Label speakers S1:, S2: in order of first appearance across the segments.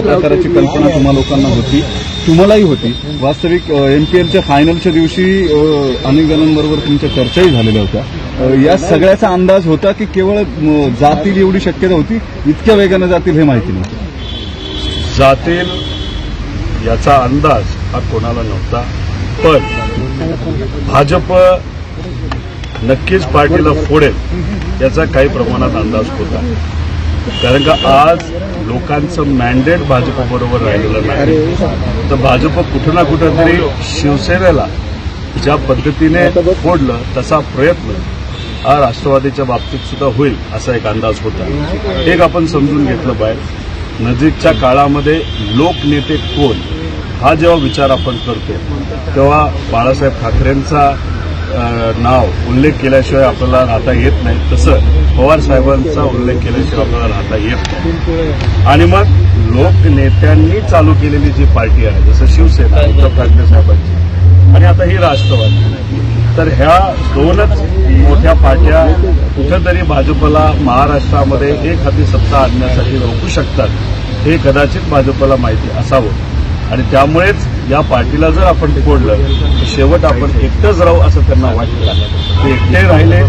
S1: सगळ्या प्रकाराची कल्पना तुम्हा लोकांना होती. तुम्हालाही होती. वास्तविक एमपीएलच्या फायनलच्या दिवशी अनेक जणांबरोबर तुमच्या चर्चाही झालेल्या होत्या. या सगळ्याचा अंदाज होता की केवळ जातील एवढी शक्यता होती इतक्या वेगानं जातील हे माहिती नव्हतं.
S2: जातील याचा अंदाज हा कोणाला नव्हता. पण भाजप नक्कीच पार्टीला फोडेल याचा काही प्रमाणात अंदाज होता. कारण का आज लोकांचं मॅन्डेट भाजपबरोबर राहिलेलं नाही. तर भाजप कुठं ना कुठं तरी शिवसेनेला ज्या पद्धतीने फोडलं तसा प्रयत्न हा राष्ट्रवादीच्या बाबतीत सुद्धा होईल असा एक अंदाज होता. एक आपण समजून घेतलं पाहिजे नजीकच्या काळामध्ये लोकनेते कोण? हा जेव्हा विचार आपण करतो तेव्हा बाळासाहेब ठाकरेंचा नाव उल्लेख केल्याशिवाय आपल्याला राहता येत नाही. तसं पवार साहेबांचा उल्लेख केल्याशिवाय आपल्याला राहता येत नाही. आणि मग लोकनेत्यांनी चालू केलेली जी पार्टी आहे जसं शिवसेना उद्धव ठाकरे साहेबांची आणि आता ही राष्ट्रवादी. तर ह्या दोनच मोठ्या पार्ट्या कुठेतरी भाजपला महाराष्ट्रामध्ये एक हाती सत्ता आणण्यासाठी रोखू शकतात हे कदाचित भाजपला माहिती असावं. आणि त्यामुळेच या पार्टीला जर आपण फोडलं तर शेवट आपण एकटंच राहू असं त्यांना वाटलं ते एकटे राहिले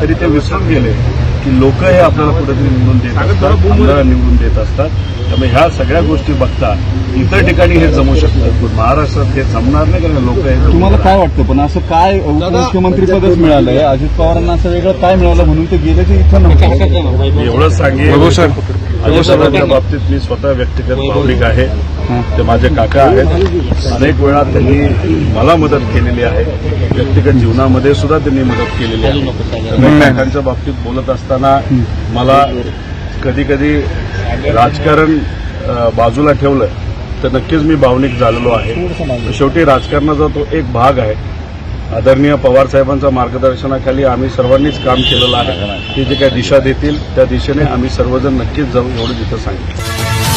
S2: तरी ते विसरून गेले की लोक हे आपल्याला कुठेतरी निवडून देत असतात निवडून देत असतात. त्यामुळे ह्या सगळ्या गोष्टी बघता इतर ठिकाणी हे जमू शकतं. पण महाराष्ट्रात हे जमणार नाही कारण लोक हे
S1: तुम्हाला काय वाटतं? पण असं काय उपमुख्यमंत्रीपदच मिळालंय? अजित पवारांना असं वेगळं काय मिळालं म्हणून ते गेले ते इथं
S2: एवढंच सांगेन अजितदादांच्या बाबतीत मी स्वतः व्यक्तिगत भावनिक आहे. ते माझे काका आहेत. अनेक वेळा त्यांनी मला मदत केलेली आहे. व्यक्तिगत जीवनामध्ये सुद्धा त्यांनी मदत केलेली आहे. मी काकांच्या बाबतीत बोलत असताना मला कधी कधी राजकारण बाजूला ठेवलं तर नक्कीच मी भावनिक झालेलो आहे. शेवटी राजकारणाचा तो एक भाग आहे. आदरणीय पवार साहेबांच्या मार्गदर्शनाखाली आम्ही सर्वांनीच काम केलेलं आहे. ते जे काही दिशा देतील त्या दिशेने आम्ही सर्वजण नक्कीच जाऊ एवढं तिथं सांगितलं